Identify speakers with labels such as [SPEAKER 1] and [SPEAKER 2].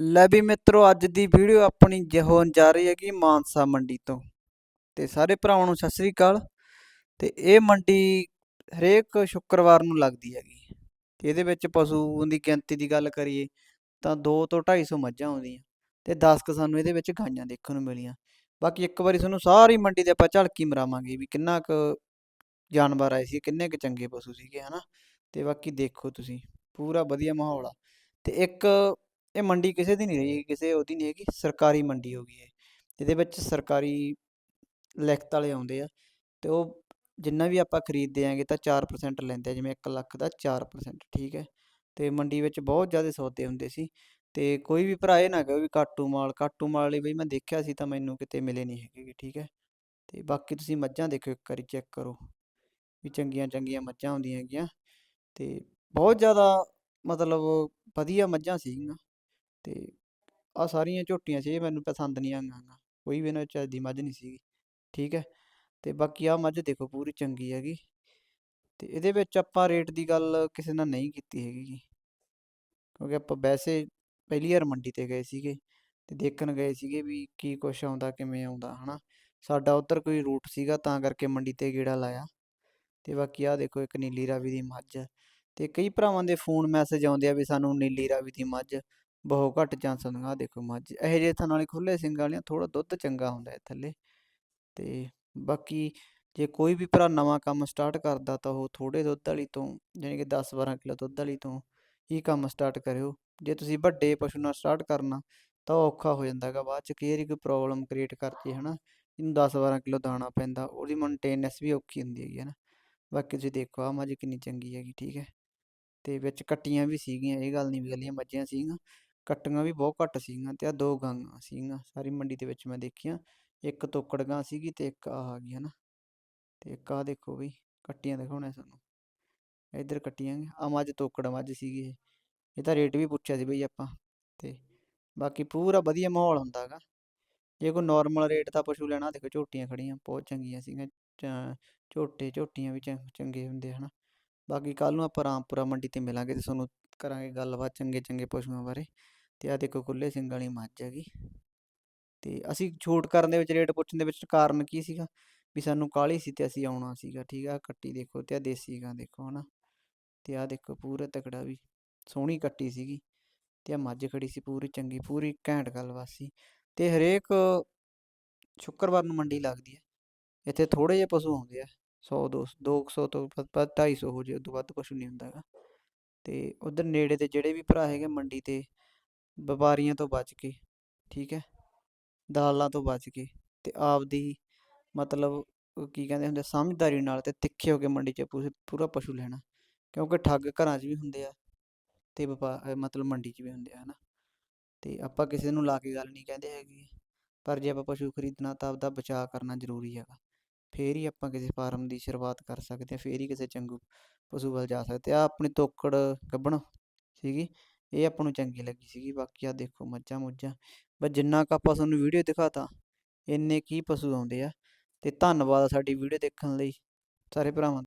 [SPEAKER 1] ਲੈ ਵੀ ਮਿੱਤਰੋ, ਅੱਜ ਦੀ ਵੀਡੀਓ ਆਪਣੀ ਜ- ਜਾ ਰਹੀ ਹੈਗੀ ਮਾਨਸਾ ਮੰਡੀ ਤੋਂ। ਤੇ ਸਾਰੇ ਭਰਾਵਾਂ ਨੂੰ ਸਤਿ ਸ੍ਰੀ ਅਕਾਲ। ਤੇ ਇਹ ਮੰਡੀ ਹਰੇਕ ਸ਼ੁੱਕਰਵਾਰ ਨੂੰ ਲੱਗਦੀ ਹੈਗੀ। ਤੇ ਇਹਦੇ ਵਿੱਚ ਪਸ਼ੂ ਦੀ ਗਿਣਤੀ ਦੀ ਗੱਲ ਕਰੀਏ ਤਾਂ 2 ਤੋਂ 250 ਮੱਝਾਂ ਆਉਂਦੀਆਂ ਤੇ 10 ਕ ਸਾਨੂੰ ਇਹਦੇ ਵਿੱਚ ਗਾਈਆਂ ਦੇਖਣ ਨੂੰ ਮਿਲੀਆਂ। ਬਾਕੀ ਇੱਕ ਵਾਰੀ ਤੁਹਾਨੂੰ ਸਾਰੀ ਮੰਡੀ ਦੇ ਆਪਾਂ ਝਲਕੀ ਮਰਾਵਾਂਗੇ ਵੀ ਕਿੰਨਾ ਕੁ ਜਾਨਵਰ ਆਏ ਸੀ, ਕਿੰਨੇ ਕੁ ਚੰਗੇ ਪਸ਼ੂ ਸੀਗੇ, ਹਨਾ? ਤੇ ਬਾਕੀ ਦੇਖੋ ਤੁਸੀਂ, ਪੂਰਾ ਵਧੀਆ ਮਾਹੌਲ ਆ। ਤੇ ਇੱਕ ਇਹ ਮੰਡੀ ਕਿਸੇ ਦੀ ਨਹੀਂ ਰਹੀ, ਕਿਸੇ ਉਹਦੀ ਨਹੀਂ ਹੈਗੀ, ਸਰਕਾਰੀ ਮੰਡੀ ਹੋ ਗਈ ਹੈ ਜਿਹਦੇ ਵਿੱਚ ਸਰਕਾਰੀ ਲਿਖਤ ਵਾਲੇ ਆਉਂਦੇ ਆ ਤੇ ਉਹ ਜਿੰਨਾ ਵੀ ਆਪਾਂ ਖਰੀਦਦੇ ਆਂਗੇ ਤਾਂ 4% ਲੈਂਦੇ ਆ, ਜਿਵੇਂ 1 ਲੱਖ ਦਾ 4% ਠੀਕ ਹੈ। ਤੇ ਮੰਡੀ ਵਿੱਚ ਬਹੁਤ ਜ਼ਿਆਦਾ ਸੌਦੇ ਹੁੰਦੇ ਸੀ ਤੇ ਕੋਈ ਵੀ ਭਰਾ ਇਹ ਨਾ ਕਹੇ ਵੀ ਕਾਟੂ ਮਾਲ ਕਾਟੂ ਮਾਲ ਲਈ ਬਈ ਮੈਂ ਦੇਖਿਆ ਸੀ ਤਾਂ ਮੈਨੂੰ ਕਿਤੇ ਮਿਲੇ ਨਹੀਂ ਹੈਗੇ ਠੀਕ ਹੈ। ਤੇ ਬਾਕੀ ਤੁਸੀਂ ਮੱਝਾਂ ਦੇਖੋ ਇੱਕ ਵਾਰੀ ਚੈੱਕ ਕਰੋ ਵੀ ਚੰਗੀਆਂ ਚੰਗੀਆਂ ਮੱਝਾਂ ਹੁੰਦੀਆਂ ਹੈਗੀਆਂ ਤੇ ਬਹੁਤ ਜ਼ਿਆਦਾ ਮਤਲਬ ਵਧੀਆ ਮੱਝਾਂ ਸੀਗੀਆਂ। ਤੇ ਆ ਸਾਰੀਆਂ ਝੋਟੀਆਂ ਸੀ, ਇਹ ਮੈਨੂੰ ਪਸੰਦ ਨਹੀਂ ਆਈਆਂ ਕੋਈ ਵੀ ਇਹਨਾਂ ਵਿੱਚ ਚੱਜ ਦੀ ਮੱਝ ਨਹੀਂ ਸੀਗੀ, ਠੀਕ ਹੈ, ਤੇ ਬਾਕੀ ਆ ਮੱਝ ਦੇਖੋ ਪੂਰੀ ਚੰਗੀ ਹੈਗੀ, ਤੇ ਇਹਦੇ ਵਿੱਚ ਆਪਾਂ ਰੇਟ ਦੀ ਗੱਲ ਕਿਸੇ ਨਾਲ ਨਹੀਂ ਕੀਤੀ ਹੈਗੀ ਕਿਉਂਕਿ ਆਪਾਂ ਵੈਸੇ ਪਹਿਲੀ ਵਾਰ ਮੰਡੀ ਤੇ ਗਏ ਸੀਗੇ, ਤੇ ਦੇਖਣ ਗਏ ਸੀਗੇ ਵੀ ਕੀ ਕੁਛ ਆਉਂਦਾ, ਕਿਵੇਂ ਆਉਂਦਾ, ਹਨਾ, ਸਾਡਾ ਉੱਧਰ ਕੋਈ ਰੂਟ ਸੀਗਾ ਤਾਂ ਕਰਕੇ ਮੰਡੀ ਤੇ ਗੇੜਾ ਲਾਇਆ, ਤੇ ਬਾਕੀ ਆ ਦੇਖੋ ਇੱਕ ਨੀਲੀ ਰਾਵੀ ਦੀ ਮੱਝ, ਤੇ ਕਈ ਭਰਾਵਾਂ ਦੇ ਫੋਨ ਮੈਸੇਜ ਆਉਂਦੇ ਆ ਵੀ ਸਾਨੂੰ ਨੀਲੀ ਰਾਵੀ ਦੀ ਮੱਝ ਬਹੁਤ ਘੱਟ ਚਾਂਸ ਹੁੰਦੀਆਂ ਆ ਦੇਖੋ ਮੱਝ, ਇਹੋ ਜਿਹੇ ਥਾਂ ਨਾਲੇ ਖੁੱਲੇ ਸਿੰਗਾਂ ਵਾਲੀਆਂ ਥੋੜਾ ਦੁੱਧ ਚੰਗਾ ਹੁੰਦਾ ਹੈ ਥੱਲੇ। ਤੇ ਬਾਕੀ ਜੇ ਕੋਈ ਵੀ ਭਰਾ ਨਵਾਂ ਕੰਮ ਸਟਾਰਟ ਕਰਦਾ ਤਾਂ ਉਹ ਥੋੜੇ ਦੁੱਧ ਵਾਲੀ ਤੋਂ, ਜਾਣੀ ਕਿ 10-12 ਕਿਲੋ ਦੁੱਧ ਵਾਲੀ ਤੋਂ ਹੀ ਕੰਮ ਸਟਾਰਟ ਕਰਿਓ। ਜੇ ਤੁਸੀਂ ਵੱਡੇ ਪਸ਼ੂ ਨਾਲ ਸਟਾਰਟ ਕਰਨਾ ਤਾਂ ਉਹ ਔਖਾ ਹੋ ਜਾਂਦਾ ਹੈਗਾ, ਬਾਅਦ ਚ ਕਈ ਵਾਰੀ ਕੋਈ ਪ੍ਰੋਬਲਮ ਕ੍ਰੀਏਟ ਕਰਦੀ ਹੈ, ਹਨਾ? ਇਹਨੂੰ 10-12 ਕਿਲੋ ਦਾਣਾ ਪੈਂਦਾ, ਉਹਦੀ ਮੇਨਟੇਨੈਂਸ ਵੀ ਔਖੀ ਹੁੰਦੀ ਹੈਗੀ ਹੈ ਨਾ ਬਾਕੀ ਤੁਸੀਂ ਦੇਖੋ ਆ ਮੱਝ ਕਿੰਨੀ ਚੰਗੀ ਹੈਗੀ, ਠੀਕ ਹੈ? ਤੇ ਵਿੱਚ ਕੱਟੀਆਂ ਵੀ ਸੀਗੀਆਂ, ਇਹ ਗੱਲ ਨਹੀਂ ਵੀ ਗੱਲੀਆਂ ਮੱਝਾਂ ਸੀਗੀਆਂ। ਕੱਟੀਆਂ ਵੀ ਬਹੁਤ ਘੱਟ ਸੀਗੀਆਂ ਤੇ ਆ ਦੋ ਗਾਂਆਂ ਸੀਗੀਆਂ, ਸਾਰੀ ਮੰਡੀ ਦੇ ਵਿੱਚ ਮੈਂ ਦੇਖੀਆਂ। ਇੱਕ ਤੋਕੜ ਗਾਂ ਸੀਗੀ ਤੇ ਇੱਕ ਆ ਆ ਗਈ, ਹਨਾ? ਤੇ ਇੱਕ ਆ ਦੇਖੋ ਬਈ, ਕੱਟੀਆਂ ਦਿਖਾਉਣਾ ਸਾਨੂੰ। ਇੱਧਰ ਕੱਟੀਆਂ ਆ ਮੱਝ ਤੋਕੜ ਮੱਝ ਸੀਗੀ ਇਹ। ਇਹਦਾ ਰੇਟ ਵੀ ਪੁੱਛਿਆ ਸੀ ਬਈ ਆਪਾਂ ਤੇ ਬਾਕੀ ਪੂਰਾ ਵਧੀਆ ਮਾਹੌਲ ਹੁੰਦਾ ਹੈਗਾ। ਜੇ ਕੋਈ ਨਾਰਮਲ ਰੇਟ ਦਾ ਪਸ਼ੂ ਲੈਣਾ ਦੇਖੋ ਝੋਟੀਆਂ ਖੜੀਆਂ ਬਹੁਤ ਚੰਗੀਆਂ ਸੀਗੀਆਂ ਝੋਟੇ, ਝੋਟੀਆਂ ਵੀ ਚੰਗੇ ਹੁੰਦੇ, ਹਨਾ? ਬਾਕੀ ਕੱਲ ਨੂੰ ਆਪਾਂ ਰਾਮਪੁਰਾ ਮੰਡੀ ਤੇ ਮਿਲਾਂਗੇ ਤੇ ਤੁਹਾਨੂੰ ਕਰਾਂਗੇ ਗੱਲਬਾਤ ਚੰਗੇ ਚੰਗੇ ਪਸ਼ੂਆਂ ਬਾਰੇ। ਤੇ ਆ ਦੇਖੋ ਖੁੱਲੇ ਸਿੰਘ ਵਾਲੀ ਮੱਝ ਹੈਗੀ। ਤੇ ਅਸੀਂ ਛੂਟ ਕਰਨ ਦੇ ਵਿੱਚ, ਰੇਟ ਪੁੱਛਣ ਦੇ ਵਿੱਚ ਕਾਰਨ ਕੀ ਸੀਗਾ? ਵੀ ਸਾਨੂੰ ਕਾਹਲੀ ਸੀ ਤੇ ਅਸੀਂ ਆਉਣਾ ਸੀਗਾ, ਠੀਕ ਆ? ਕੱਟੀ ਦੇਖੋ ਤੇ ਆ ਦੇਸੀ ਗਾਂ ਦੇਖੋ, ਹਨਾ? ਤੇ ਆ ਦੇਖੋ ਪੂਰਾ ਤਕੜਾ ਵੀ ਸੋਹਣੀ ਕੱਟੀ ਸੀਗੀ। ਤੇ ਆ ਮੱਝ ਖੜੀ ਸੀ ਪੂਰੀ ਚੰਗੀ, ਪੂਰੀ ਘੈਂਟ ਗੱਲਬਾਤ ਸੀ। ਤੇ ਹਰੇਕ ਸ਼ੁੱਕਰਵਾਰ ਨੂੰ ਮੰਡੀ ਲੱਗਦੀ ਹੈ ਇੱਥੇ ਥੋੜੇ ਜਿਹੇ ਪਸ਼ੂ ਆਉਂਦੇ ਆ 100 200 200 ਤੋਂ ਵੱਧ- ਵੱਧ 250 ਹੋ ਜੇ ਉਦੋਂ ਵੱਧ ਪਸ਼ੂ ਨਹੀਂ ਹੁੰਦਾ ਹੈਗਾ। ਤੇ ਉਧਰ ਨੇੜੇ ਦੇ ਜਿਹੜੇ ਵੀ ਭਰਾ ਹੈਗੇ ਮੰਡੀ ਤੇ ਵਪਾਰੀਆਂ ਤੋਂ ਬਚ ਕੇ, ਠੀਕ ਹੈ? ਦਾਲਾਂ ਤੋਂ ਬਚ ਕੇ ਤੇ ਆਪਦੀ ਮਤਲਬ ਕੀ ਕਹਿੰਦੇ ਹੁੰਦੇ ਸਮਝਦਾਰੀ ਨਾਲ ਤੇ ਤਿੱਖੇ ਹੋ ਕੇ ਮੰਡੀ 'ਚ ਪੂਰੇ- ਪੂਰਾ ਪਸ਼ੂ ਲੈਣਾ। ਕਿਉਂਕਿ ਠੱਗ ਘਰਾਂ 'ਚ ਵੀ ਹੁੰਦੇ ਆ ਤੇ ਵਪਾ ਮਤਲਬ ਮੰਡੀ 'ਚ ਵੀ ਹੁੰਦੇ ਆ, ਹਨਾ? ਤੇ ਆਪਾਂ ਕਿਸੇ ਨੂੰ ਲਾ ਕੇ ਗੱਲ ਨਹੀਂ ਕਹਿੰਦੇ ਹੈਗੇ। ਪਰ ਜੇ ਆਪਾਂ ਪਸ਼ੂ ਖਰੀਦਣਾ ਤਾਂ ਆਪਦਾ ਬਚਾਅ ਕਰਨਾ ਜ਼ਰੂਰੀ ਹੈਗਾ। ਫੇਰ ਹੀ ਆਪਾਂ ਕਿਸੇ ਫਾਰਮ ਦੀ ਸ਼ੁਰੂਆਤ ਕਰ ਸਕਦੇ ਹਾਂ ਫੇਰ ਹੀ ਕਿਸੇ ਚੰਗੂ ਪਸ਼ੂ ਵੱਲ ਜਾ ਸਕਦੇ ਆ। ਆਪਣੀ ਤੋਕੜ ਗੱਭਣ ਸੀਗੀ ਇਹ ਆਪਾਂ ਨੂੰ ਚੰਗੀ ਲੱਗੀ ਸੀਗੀ, ਬਾਕੀ ਆ ਦੇਖੋ ਮੱਝਾਂ ਮੁੱਝਾਂ। ਬਸ ਜਿੰਨਾ ਕੁ ਆਪਾਂ ਤੁਹਾਨੂੰ ਵੀਡੀਓ ਦਿਖਾਤਾ, ਇੰਨੇ ਕੀ ਪਸ਼ੂ ਆਉਂਦੇ ਆ। ਤੇ ਧੰਨਵਾਦ ਸਾਡੀ ਵੀਡੀਓ ਦੇਖਣ ਲਈ। ਸਾਰੇ ਭਰਾਵਾਂ